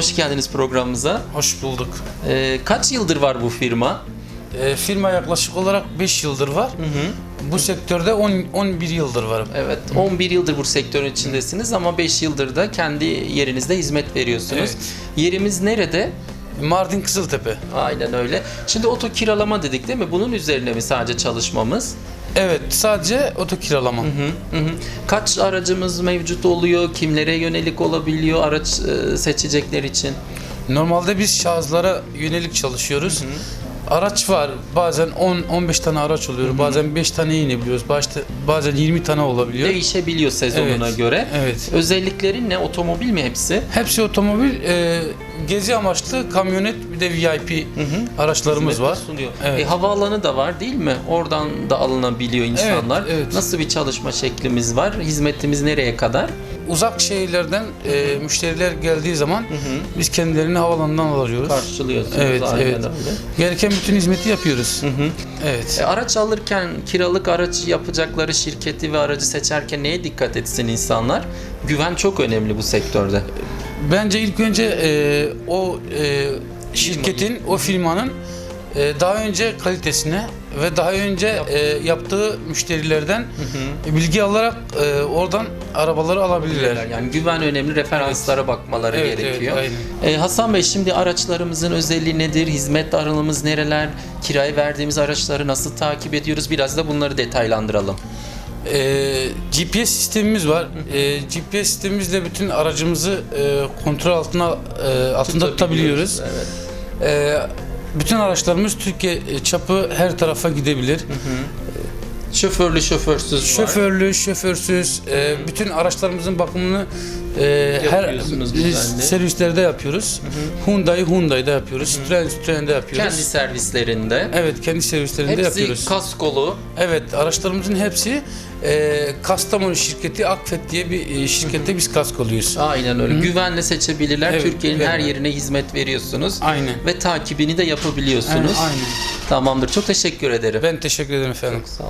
hoş geldiniz programımıza. Hoş bulduk. Ee, kaç yıldır var bu firma? Ee, firma yaklaşık olarak 5 yıldır var. Bu sektörde 10 11 yıldır varım. Evet, 11 yıldır bu sektörün içindesiniz ama 5 yıldır da kendi yerinizde hizmet veriyorsunuz. Evet. Yerimiz nerede? Mardin Kızıltepe. Aynen öyle. Şimdi oto kiralama dedik değil mi? Bunun üzerine mi sadece çalışmamız? Evet, sadece oto kiralama. Hı hı. Kaç aracımız mevcut oluyor? Kimlere yönelik olabiliyor araç e, seçecekler için? Normalde biz şahıslara yönelik çalışıyoruz. Araç var. Bazen 10 15 tane araç oluyor. Bazen 5 tane inebiliyoruz. Başta bazen 20 tane olabiliyor. Değişebiliyor sezonuna Evet, göre. evet. Özellikleri ne? Otomobil mi hepsi? Hepsi otomobil, e, gezi amaçlı kamyonet bir de VIP araçlarımız Hizmet var. Sunuyor. Evet. E, havaalanı da var değil mi? Oradan da alınabiliyor insanlar. evet. Nasıl bir çalışma şeklimiz var? Hizmetimiz nereye kadar? Uzak şehirlerden e, müşteriler geldiği zaman biz kendilerini havalandan alıyoruz. Karşılıyorsunuz. Evet, aynen evet. öyle. Gereken bütün hizmeti yapıyoruz. Evet. E, araç alırken kiralık araç yapacakları şirketi ve aracı seçerken neye dikkat etsin insanlar? Güven çok önemli bu sektörde. Bence ilk önce e, o e, şirketin, o firmanın daha önce kalitesine ve daha önce e, yaptığı müşterilerden bilgi alarak e, oradan arabaları alabilirler. Yani güven önemli, referanslara bakmaları Evet, gerekiyor. evet, E, Hasan Bey şimdi araçlarımızın özelliği nedir? Hizmet alanımız nereler? Kiraya verdiğimiz araçları nasıl takip ediyoruz? Biraz da bunları detaylandıralım. E, GPS sistemimiz var. E, GPS sistemimizle bütün aracımızı e, kontrol altına e, altında tutabiliyoruz. Evet. E, bütün araçlarımız Türkiye çapı her tarafa gidebilir. Şoförlü şoförsüz var. Şoförlü, şoförsüz, e, bütün araçlarımızın bakımını e, her e, servislerde yapıyoruz. Hyundai, Hyundai'de yapıyoruz. Citroen, Citroen'de yapıyoruz. Kendi servislerinde. Evet, kendi servislerinde Hepsi yapıyoruz. kaskolu. evet, araçlarımızın hepsi e, Kastamonu şirketi Akfet diye bir e, şirkette biz kask oluyoruz. Aynen öyle. Güvenle seçebilirler. Evet, Türkiye'nin her yerine hizmet veriyorsunuz. Aynen. Ve takibini de yapabiliyorsunuz. Aynen, aynen. Tamamdır. Çok teşekkür ederim. Ben teşekkür ederim efendim. Sağ olun.